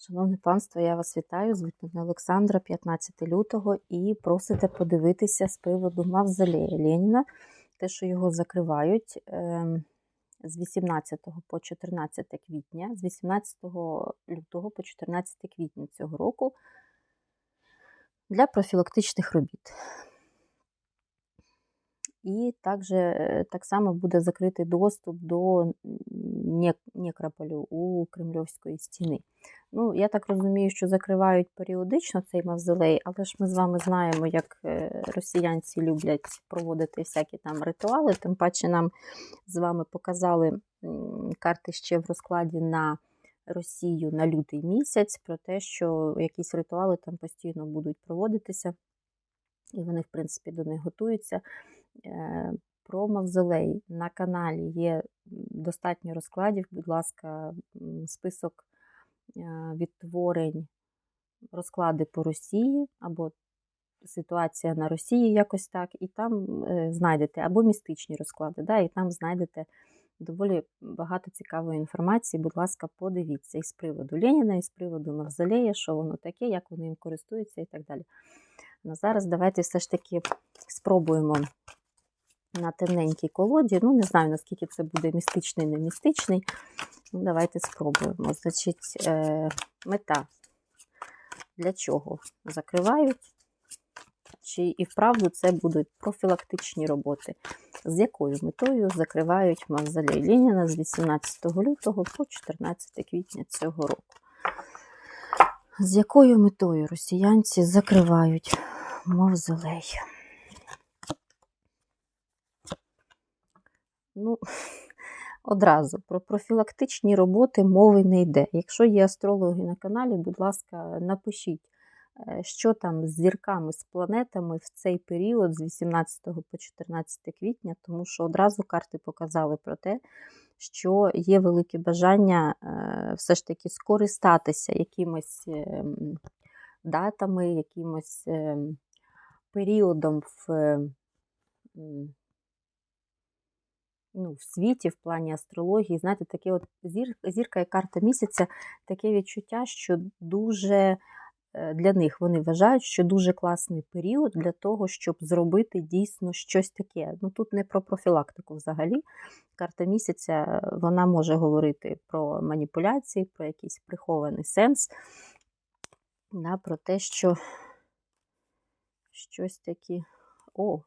Шановне панство, я вас вітаю. Звуть мене Олександра, 15 лютого, і просите подивитися з приводу мавзолея Леніна, те, що його закривають ем, з 18 по 14 квітня, з 18 лютого по 14 квітня цього року для профілактичних робіт. І також е, так само буде закритий доступ до некрополю у Кремльовської стіни. Ну, Я так розумію, що закривають періодично цей мавзолей, але ж ми з вами знаємо, як е, росіянці люблять проводити всякі там ритуали. Тим паче нам з вами показали карти ще в розкладі на Росію на лютий місяць, про те, що якісь ритуали там постійно будуть проводитися, і вони, в принципі, до них готуються. Е, про мавзолей на каналі є достатньо розкладів, будь ласка, список е, відтворень, розклади по Росії або ситуація на Росії, якось так, і там е, знайдете або містичні розклади, да, і там знайдете доволі багато цікавої інформації. Будь ласка, подивіться і з приводу Леніна, і з приводу Мавзолея, що воно таке, як вони їм користуються і так далі. Ну, Зараз давайте все ж таки спробуємо на темненькій колоді. Ну, не знаю, наскільки це буде містичний, не містичний. Ну, Давайте спробуємо. Значить, е, мета для чого закривають? Чи і вправду це будуть профілактичні роботи, з якою метою закривають мавзолей Леніна з 18 лютого по 14 квітня цього року. З якою метою росіянці закривають мавзолей? Ну, одразу про профілактичні роботи мови не йде. Якщо є астрологи на каналі, будь ласка, напишіть, е, що там з зірками, з планетами в цей період з 18 по 14 квітня, тому що одразу карти показали про те, що є велике бажання е, все ж таки скористатися якимось ем, датами, якимось періодом в ну, в світі, в плані астрології, знаєте, таке от зір, зірка і карта місяця, таке відчуття, що дуже е, для них вони вважають, що дуже класний період для того, щоб зробити дійсно щось таке. Ну тут не про профілактику взагалі. Карта місяця вона може говорити про маніпуляції, про якийсь прихований сенс, да, про те, що щось таке. О,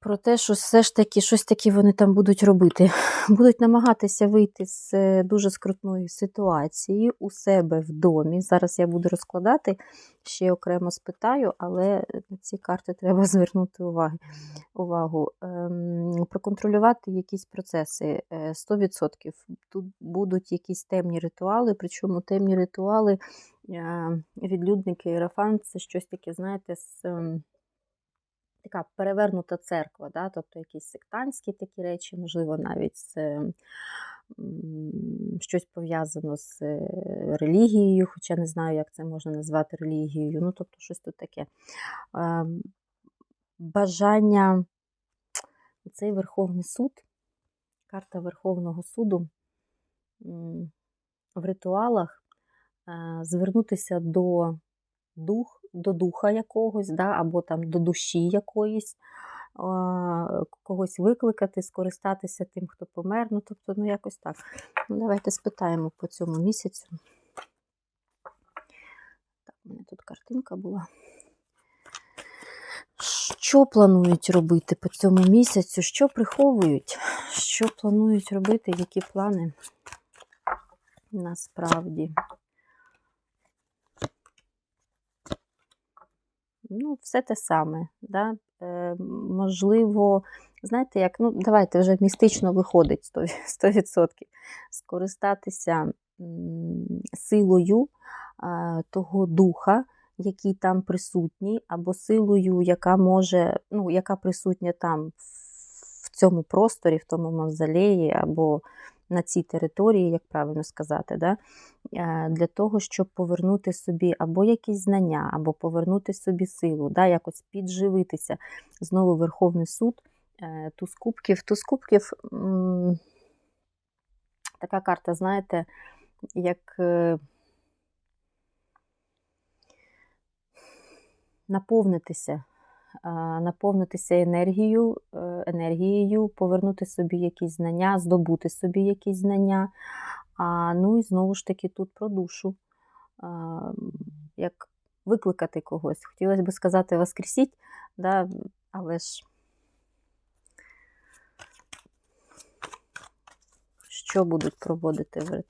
про те, що все ж таки щось таке вони там будуть робити. Будуть намагатися вийти з е, дуже скрутної ситуації у себе в домі. Зараз я буду розкладати, ще окремо спитаю, але на ці карти треба звернути уваги, увагу. Ем, проконтролювати якісь процеси 100%. Е, Тут будуть якісь темні ритуали, причому темні ритуали, е, відлюдники, ірафан це щось таке, знаєте, з. Ем, така перевернута церква, да? тобто якісь сектантські такі речі, можливо, навіть з, щось пов'язано з е, релігією, хоча не знаю, як це можна назвати релігією. Ну, тобто, щось тут таке. Ем, бажання цей Верховний суд, карта Верховного суду в ритуалах е, звернутися до дух до духа якогось, да, або там до душі якоїсь, когось викликати, скористатися тим, хто помер. Ну, тобто, ну, якось так. Ну, Давайте спитаємо по цьому місяцю. Так, у мене тут картинка була. Що планують робити по цьому місяцю? Що приховують? Що планують робити? Які плани насправді? Ну, все те саме. Да? Е, Можливо, знаєте, як, ну, давайте вже містично виходить 100%, скористатися силою е, того духа, який там присутній, або силою, яка може, ну, яка присутня там в цьому просторі, в тому мавзолеї, або на цій території, як правильно сказати, да? Е, для того, щоб повернути собі або якісь знання, або повернути собі силу, да? якось підживитися. Знову Верховний суд, е, туз кубків. Кубків така карта, знаєте, як е, наповнитися, наповнитися енергією, е, енергією, повернути собі якісь знання, здобути собі якісь знання. А, ну і знову ж таки тут про душу. А, як викликати когось. Хотілося б сказати воскресіть, да, але ж що будуть проводити в,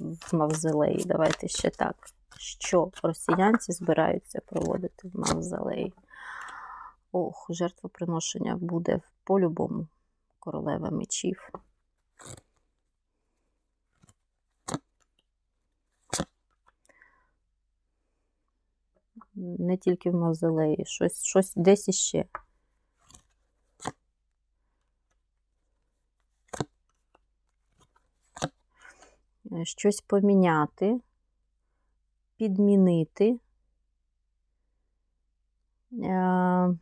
в мавзолеї? Давайте ще так. Що росіянці збираються проводити в мавзолеї? Ох, жертвоприношення буде по-любому королева мечів. Не тільки в мавзолеї, щось, щось десь іще. Е, Щось поміняти, підмінити, е,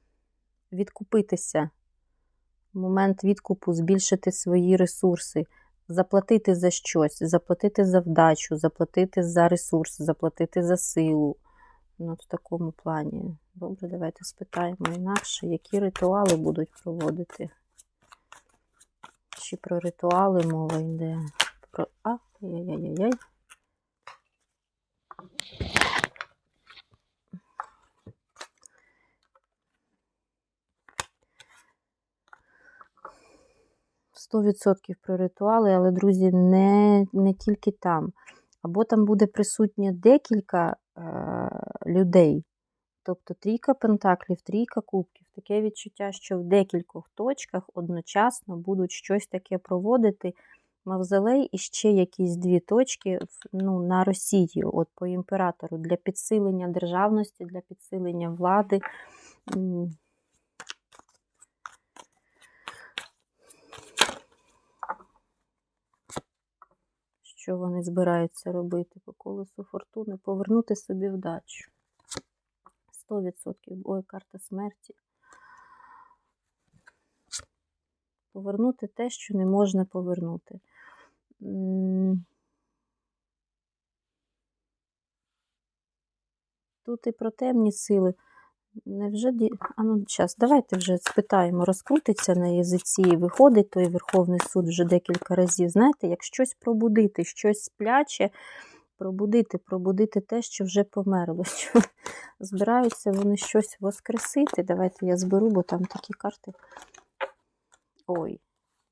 відкупитися. Момент відкупу збільшити свої ресурси, заплатити за щось, заплатити за вдачу, заплатити за ресурс, заплатити за силу. Ну, в такому плані. Добре, давайте спитаємо інакше, які ритуали будуть проводити. Чи про ритуали мова йде? Про... А, яй-яй-яй. Сто відсотків про ритуали, але, друзі, не, не тільки там. Або там буде присутнє декілька е, людей. Тобто трійка пентаклів, трійка кубків. Таке відчуття, що в декількох точках одночасно будуть щось таке проводити. Мавзолей і ще якісь дві точки ну, на Росію, от по імператору, для підсилення державності, для підсилення влади. Що вони збираються робити по колесу фортуни? Повернути собі вдачу. 100%. Ой, карта смерті. Повернути те, що не можна повернути. Тут і про темні сили. Невже. А ну, зараз, давайте вже спитаємо, розкрутиться на язиці і виходить той Верховний суд вже декілька разів. Знаєте, як щось пробудити, щось спляче, пробудити, пробудити те, що вже померло. Що Збираються вони щось воскресити. Давайте я зберу, бо там такі карти. Ой,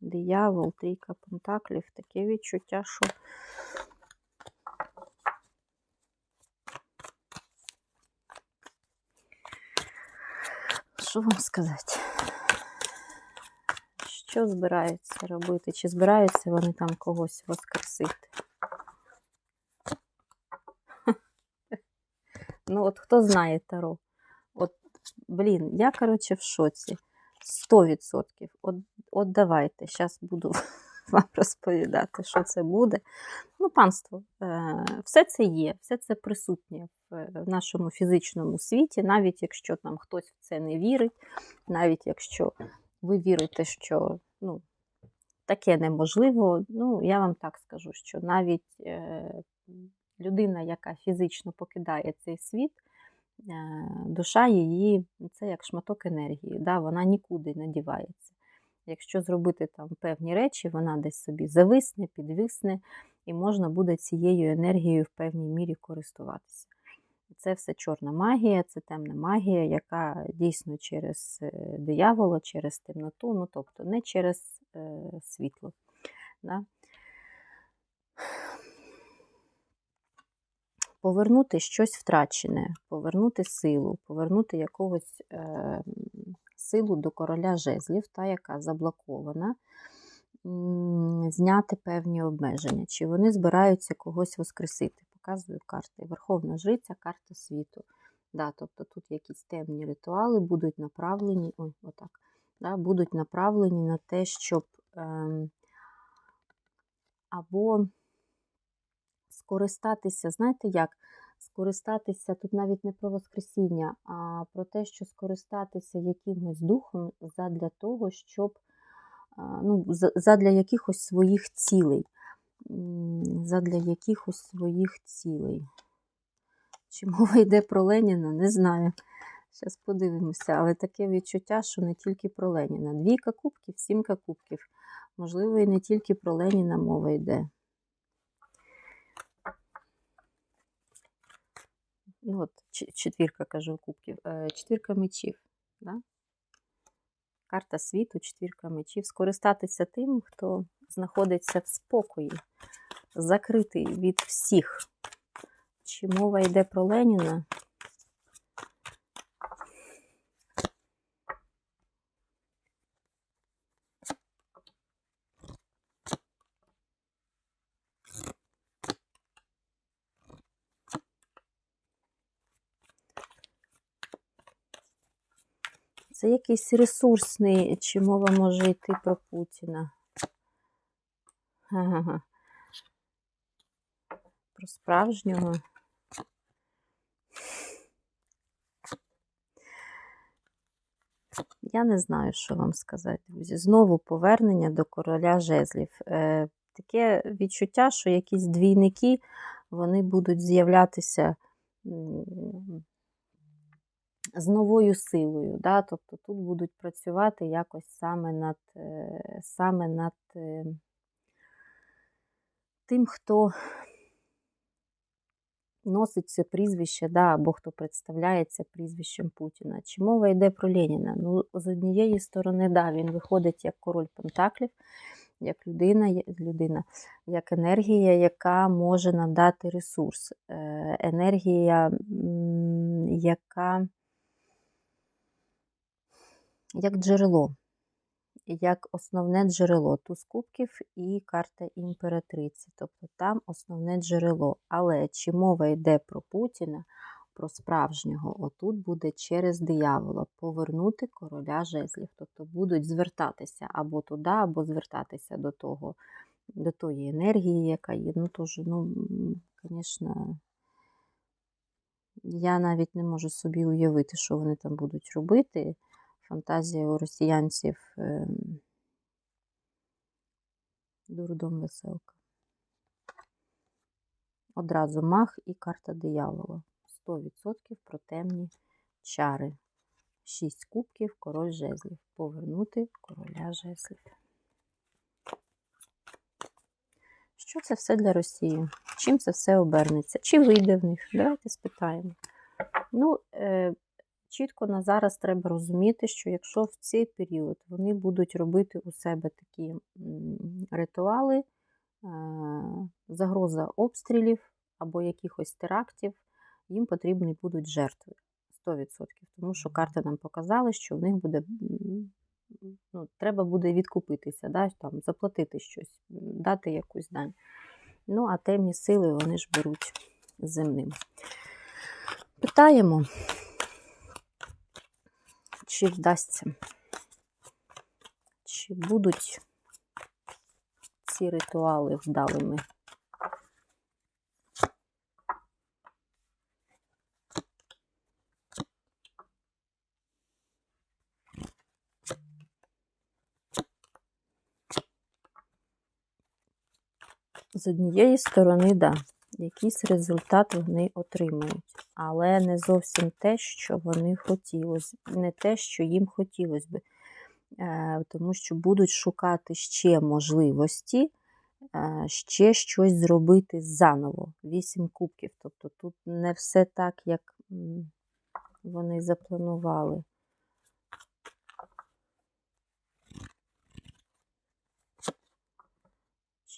диявол, трійка пентаклів, таке відчуття, що. Що вам сказати? Що збираються робити? Чи збираються вони там когось воскресити? Ну, от хто знає Таро? От, блін, я, коротше, в шоці. 100%. От, от давайте, зараз буду вам розповідати, що це буде. Ну, панство, е, все це є, все це присутнє в нашому фізичному світі, навіть якщо там хтось в це не вірить, навіть якщо ви вірите, що ну, таке неможливо, ну, я вам так скажу, що навіть е, людина, яка фізично покидає цей світ, е, душа її це як шматок енергії, да, вона нікуди не дівається. Якщо зробити там певні речі, вона десь собі зависне, підвисне, і можна буде цією енергією в певній мірі користуватися. Це все чорна магія, це темна магія, яка дійсно через е, диявола, через темноту, ну тобто не через е, світло. Да? Повернути щось втрачене, повернути силу, повернути якогось е, силу до короля жезлів, та, яка заблокована, зняти певні обмеження. Чи вони збираються когось воскресити? Показую карти. Верховна жриця, карта світу. Да, Тобто тут якісь темні ритуали будуть направлені, ой, отак, да, будуть направлені на те, щоб е, або скористатися, знаєте як? Скористатися тут навіть не про Воскресіння, а про те, що скористатися якимось духом задля того, щоб ну, задля якихось своїх цілей. задля якихось своїх цілей. Чи мова йде про Леніна, не знаю. Зараз подивимося, але таке відчуття, що не тільки про Леніна. Двійка кубків, сімка кубків. Можливо, і не тільки про Леніна мова йде. Ну, от, четвірка, кажу, кубків. Е, Четвірка мечів. Да? Карта світу, четвірка мечів. Скористатися тим, хто знаходиться в спокої, закритий від всіх. Чи мова йде про Леніна? Це якийсь ресурсний, чи мова може йти про Путіна. Ага. Про справжнього. Я не знаю, що вам сказати, друзі. Знову повернення до короля жезлів. Е, таке відчуття, що якісь двійники вони будуть з'являтися з новою силою. Да? Тобто тут будуть працювати якось саме над, е, саме над е, тим, хто носить це прізвище, да, або хто представляється прізвищем Путіна. Чи мова йде про Леніна? Ну, з однієї сторони, да, він виходить як король Пентаклів, як людина, людина, як енергія, яка може надати ресурс. Е, Енергія, яка як джерело, як основне джерело туз кубків і карта імператриці. Тобто там основне джерело. Але чи мова йде про Путіна, про справжнього, отут буде через диявола повернути короля жезлів. Тобто будуть звертатися або туди, або звертатися до того, до тої енергії, яка є. Ну, тож, ну, звісно, я навіть не можу собі уявити, що вони там будуть робити. Фантазія у росіянців ем, дурдом веселка. Одразу мах і карта диявола. 100% про темні чари. Шість кубків, король жезлів. Повернути короля жезлів. Що це все для Росії? Чим це все обернеться? Чи вийде в них? Давайте спитаємо. Ну, е, чітко на зараз треба розуміти, що якщо в цей період вони будуть робити у себе такі ритуали, е, загроза обстрілів або якихось терактів, їм потрібні будуть жертви 100%. Тому що карти нам показали, що в них буде ну, треба буде відкупитися, да, там, заплатити щось, дати якусь дань. Ну, а темні сили вони ж беруть земним. Питаємо, чи вдасться, чи будуть ці ритуали вдалими. З однієї сторони, да, якийсь результат вони отримають, але не зовсім те, що вони хотілося, не те, що їм хотілося би. Е, Тому що будуть шукати ще можливості, е, ще щось зробити заново. Вісім кубків. Тобто тут не все так, як вони запланували.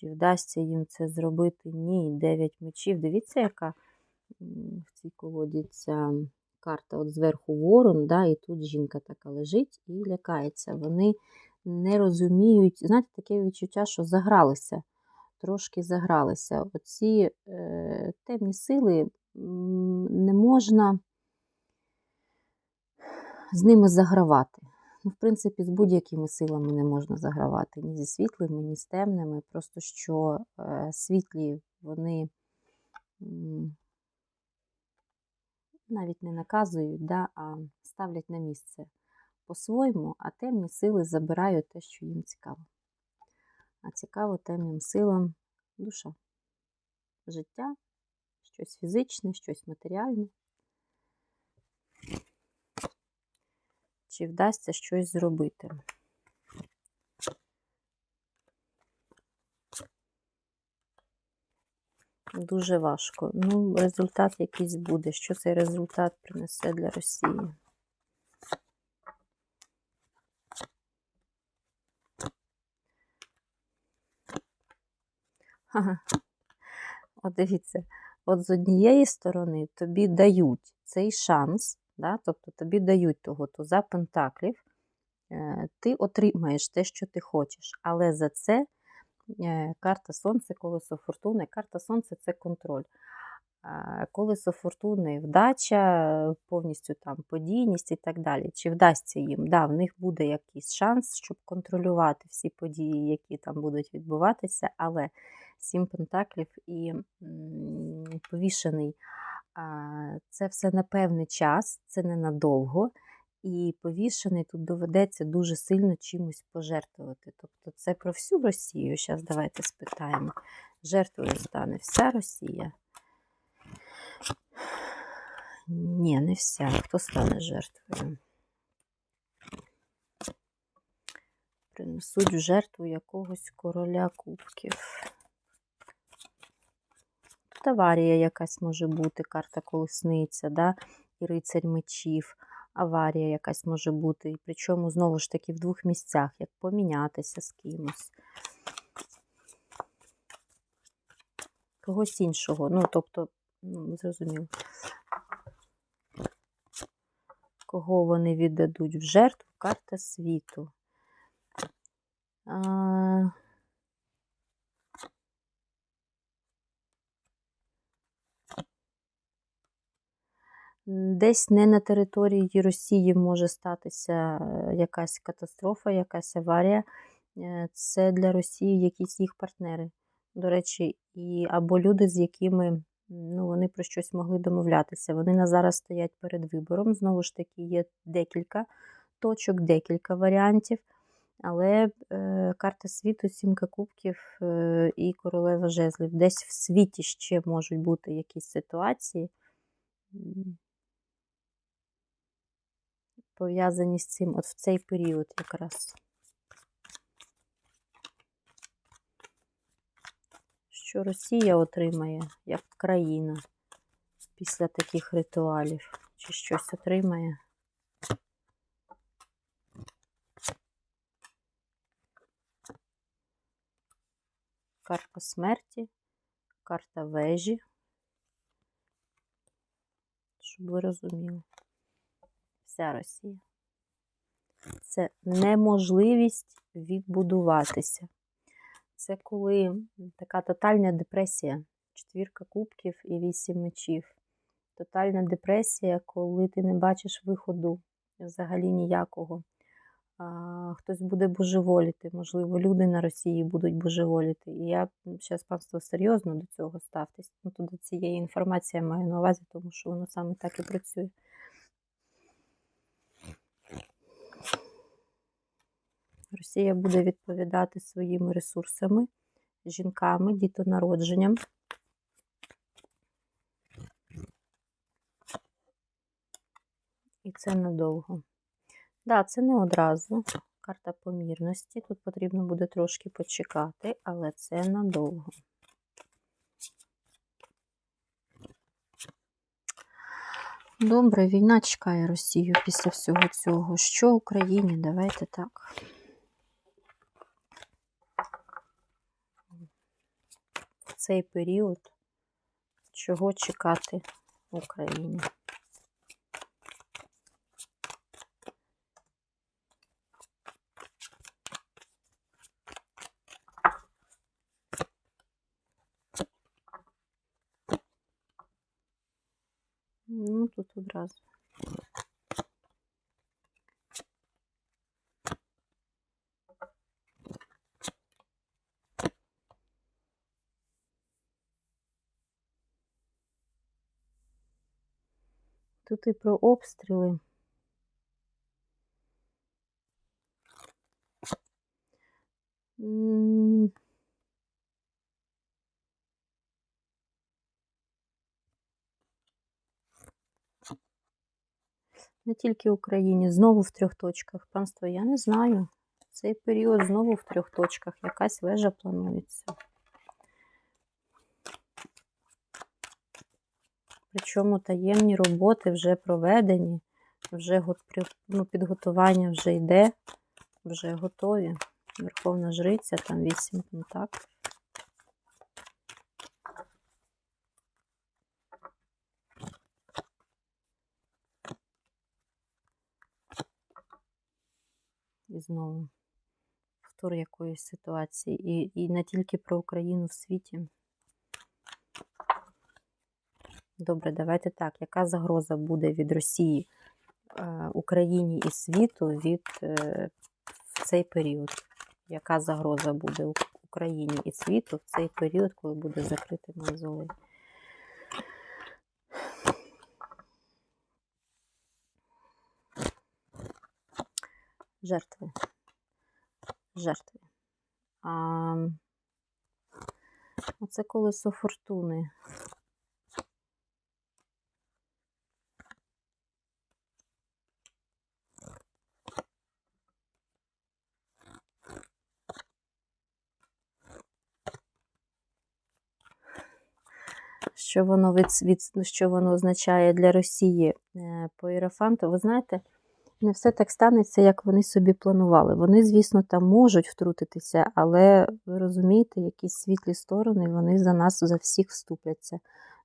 Чи вдасться їм це зробити? Ні, 9 мечів. Дивіться, яка в цій колоді ця карта от зверху ворон, да, і тут жінка така лежить і лякається. Вони не розуміють, знаєте, таке відчуття, що загралися, трошки загралися. Оці е, темні сили не можна з ними загравати. Ну, в принципі, з будь-якими силами не можна загравати. Ні зі світлими, ні з темними. Просто що е, світлі вони навіть не наказують, да, а ставлять на місце по-своєму, а темні сили забирають те, що їм цікаво. А цікаво темним силам душа. Життя, щось фізичне, щось матеріальне. Чи вдасться щось зробити? Дуже важко. Ну, результат якийсь буде. Що цей результат принесе для Росії? Ага. От дивіться, от з однієї сторони тобі дають цей шанс, да? тобто тобі дають того туза пентаклів, е, ти отримаєш те, що ти хочеш, але за це е, карта Сонце, колесо фортуни. Карта Сонце це контроль. Колесо фортуни, вдача, повністю там подійність і так далі. Чи вдасться їм? Да, в них буде якийсь шанс, щоб контролювати всі події, які там будуть відбуватися, але сім пентаклів і повішений. Це все на певний час, це ненадовго. І повішений тут доведеться дуже сильно чимось пожертвувати. Тобто це про всю Росію. Зараз давайте спитаємо. Жертвою стане вся Росія. Ні, не вся. Хто стане жертвою? Принесуть в жертву якогось короля кубків. Тут аварія якась може бути, карта колесниця, да? і рицарь мечів. Аварія якась може бути. І причому, знову ж таки, в двох місцях, як помінятися з кимось. Когось іншого. Ну, тобто, ну, зрозуміло. Кого вони віддадуть в жертву? Карта світу. А... Десь не на території Росії може статися е, якась катастрофа, якась аварія. Е, Це для Росії якісь їх партнери. До речі, і або люди, з якими ну, вони про щось могли домовлятися. Вони на зараз стоять перед вибором. Знову ж таки, є декілька точок, декілька варіантів. Але е, карта світу, сімка кубків е, і королева жезлів. Десь в світі ще можуть бути якісь ситуації, пов'язані з цим от в цей період якраз. Що Росія отримає як країна після таких ритуалів? Чи щось отримає? Карта смерті, карта вежі. Щоб ви розуміли. Вся Росія. Це неможливість відбудуватися. Це коли така тотальна депресія. Четвірка кубків і вісім мечів. Тотальна депресія, коли ти не бачиш виходу взагалі ніякого. Хтось буде божеволіти, можливо, люди на Росії будуть божеволіти. І я зараз панство серйозно до цього ставтесь. Ну, то до цієї інформації маю на увазі, тому що воно саме так і працює. Росія буде відповідати своїми ресурсами, жінками, дітонародженням. І це надовго. Так, да, це не одразу. Карта помірності. Тут потрібно буде трошки почекати, але це надовго. Добре, війна чекає Росію після всього цього. Що Україні? Давайте так. Цей період чого чекати в Україні? Ну, тут одразу. Тут і про обстріли. Не тільки в Україні, знову в трьох точках. Панство, я не знаю. Цей період знову в трьох точках. Якась вежа планується. Причому таємні роботи вже проведені, вже ну, підготування вже йде, вже готові. Верховна жриця, там вісім пентаклів. І знову повтор якоїсь ситуації. І, і не тільки про Україну в світі. Добре, давайте так. Яка загроза буде від Росії е, Україні і світу від е, в цей період? Яка загроза буде Україні і світу в цей період, коли буде закритий мавзолей? Жертви. Жертви. А, оце колесо фортуни. Що воно від, від, що воно означає для Росії е, по Іерофанту? Ви знаєте, не все так станеться, як вони собі планували. Вони, звісно, там можуть втрутитися, але ви розумієте, якісь світлі сторони, вони за нас, за всіх вступляться.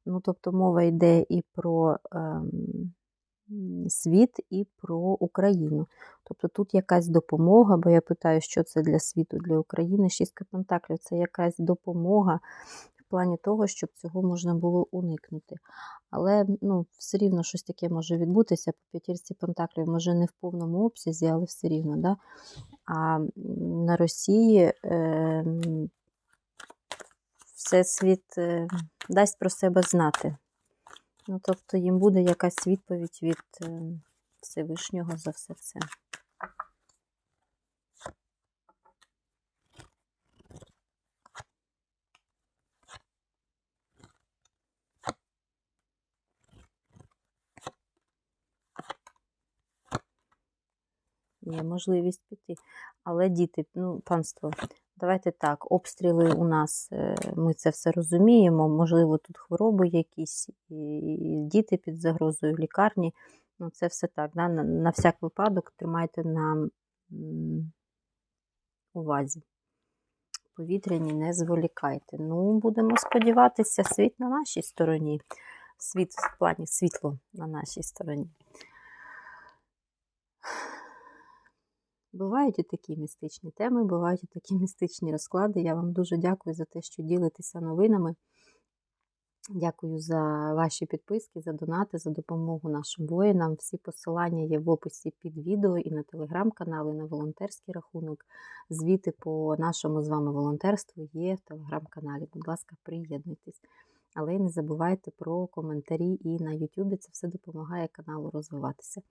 Ну, тобто мова йде і про ем, світ, і про Україну. Тобто тут якась допомога, бо я питаю, що це для світу, для України. Шістка Пентаклів це якась допомога плані того, щоб цього можна було уникнути. Але ну, все рівно щось таке може відбутися по п'ятірці Пентаклів, може не в повному обсязі, але все рівно. Да? А на Росії е, Всесвіт е, дасть про себе знати. Ну, тобто їм буде якась відповідь від е, Всевишнього за все це. Є можливість піти. Але діти, ну, панство, давайте так, обстріли у нас, е, ми це все розуміємо. Можливо, тут хвороби якісь, і діти під загрозою лікарні. Ну, це все так. Да? На, на всяк випадок тримайте на увазі. Повітряні не зволікайте. Ну, будемо сподіватися, світ на нашій стороні. Світ в плані світло на нашій стороні. Бувають і такі містичні теми, бувають і такі містичні розклади. Я вам дуже дякую за те, що ділитеся новинами. Дякую за ваші підписки, за донати, за допомогу нашим воїнам. Всі посилання є в описі під відео і на телеграм-канал, і на волонтерський рахунок. Звіти по нашому з вами волонтерству є в телеграм-каналі. Будь ласка, приєднуйтесь. Але й не забувайте про коментарі і на Ютубі. Це все допомагає каналу розвиватися.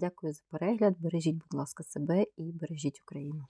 Дякую за перегляд. Бережіть, будь ласка, себе і бережіть Україну.